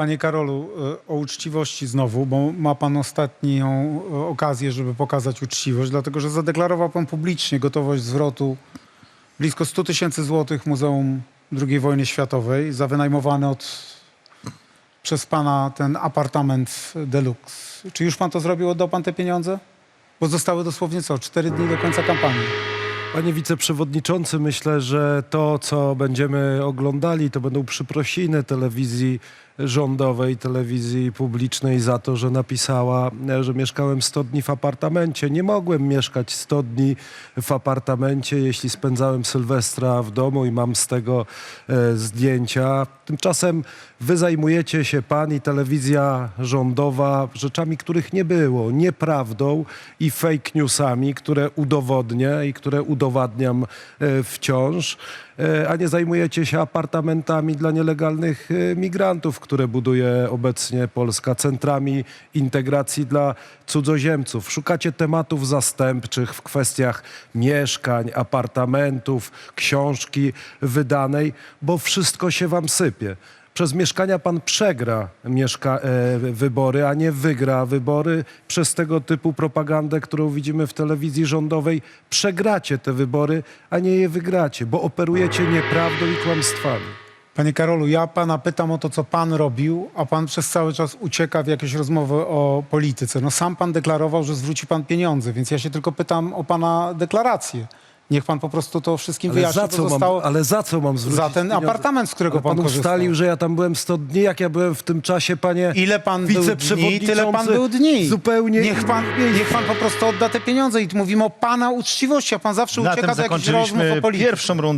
Panie Karolu, e, o uczciwości znowu, bo ma pan ostatnią e, okazję, żeby pokazać uczciwość, dlatego że zadeklarował pan publicznie gotowość zwrotu blisko 100 tysięcy złotych Muzeum II wojny światowej za wynajmowany od, przez pana ten apartament deluxe. Czy już pan to zrobił? Oddał pan te pieniądze? Bo zostały dosłownie co? Cztery dni do końca kampanii. Panie wiceprzewodniczący, myślę, że to, co będziemy oglądali, to będą przyprosiny telewizji rządowej, telewizji publicznej za to, że napisała, że mieszkałem 100 dni w apartamencie. Nie mogłem mieszkać 100 dni w apartamencie, jeśli spędzałem Sylwestra w domu i mam z tego e, zdjęcia. Tymczasem wy zajmujecie się, pan i telewizja rządowa, rzeczami, których nie było, nieprawdą i fake newsami, które udowodnię i które udowadniam e, wciąż, a nie zajmujecie się apartamentami dla nielegalnych e, migrantów, które buduje obecnie Polska, centrami integracji dla cudzoziemców. Szukacie tematów zastępczych w kwestiach mieszkań, apartamentów, książki wydanej, bo wszystko się wam sypie. Przez mieszkania pan przegra mieszka- e, wybory, a nie wygra wybory. Przez tego typu propagandę, którą widzimy w telewizji rządowej, przegracie te wybory, a nie je wygracie, bo operujecie nieprawdą i kłamstwami. Panie Karolu, ja pana pytam o to, co pan robił, a pan przez cały czas ucieka w jakieś rozmowy o polityce. No sam pan deklarował, że zwróci pan pieniądze, więc ja się tylko pytam o pana deklarację. Niech pan po prostu to wszystkim Ale wyjaśni, za, co mam, zostało ale za co mam zwrócić za ten pieniądze? apartament, z którego Ale pan, pan korzystał. ustalił, że ja tam byłem 100 dni, jak ja byłem w tym czasie, panie Ile pan był dni, wiceprzewodniczący, tyle pan był dni. Zupełnie Niech pan, niech pan po prostu odda te pieniądze i mówimy o pana uczciwości, a pan zawsze Na ucieka tym do jakichś rozmów o polityce. pierwszą rundę